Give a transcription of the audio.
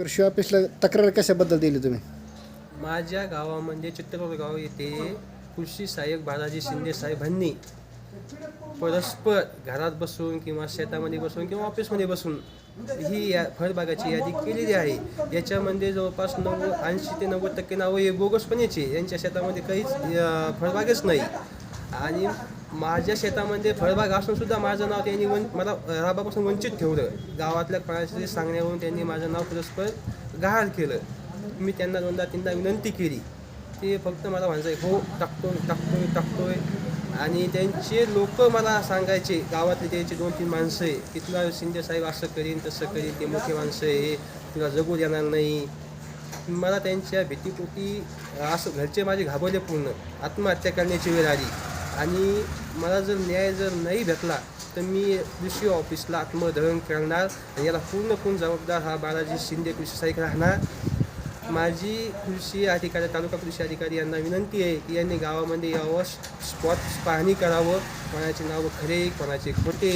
कृषी ऑफिसला तक्रार कशाबद्दल दिली तुम्ही? माझ्या गावामध्ये म्हणजे चित्रकोट गाव येथे कृषी सहाय्यक बालाजी शिंदे साहेबांनी परस्पर घरात बसून किंवा शेतामध्ये बसून किंवा ऑफिसमध्ये बसून ही या फळबागाची यादी केलेली आहे. याच्यामध्ये जवळपास नव्वद ऐंशी ते नव्वद टक्के नावं हे बोगसपणेचे यांच्या शेतामध्ये काहीच फळबागच नाही. आणि माझ्या शेतामध्ये फळबाग असून सुद्धा माझं नाव त्यांनी वन मला राबापासून वंचित ठेवलं. गावातल्या कोणाचे सांगण्यावरून त्यांनी माझं नाव परस्पर गहाळ केलं. मी त्यांना दोनदा तीनदा विनंती केली. ते फक्त मला म्हणायचे हो टाकतोय टाकतोय टाकतोय. आणि त्यांचे लोक मला सांगायचे गावातले त्यांचे दोन तीन माणसं आहे की तुला शिंदे साहेब असं करीन तसं करीन ते मोठे माणसं आहे तुला जगू देणार नाही. मला त्यांच्या भीतीपोटी असं घरचे माझे घाबरले पूर्ण. आत्महत्या करण्याची वेळ आली. आणि मला जर न्याय जर नाही भेटला तर मी कृषी ऑफिसला आत्मदहन करणार आणि याला पूर्णपूर्ण जबाबदार हा बालाजी शिंदे कृषी सहाय्यक राहणार. माझी कृषी अधिकारी तालुका कृषी अधिकारी यांना विनंती आहे की यांनी गावामध्ये यावं स्पॉट पाहणी करावं. कोणाचे नावं खरे कोणाचे खोटे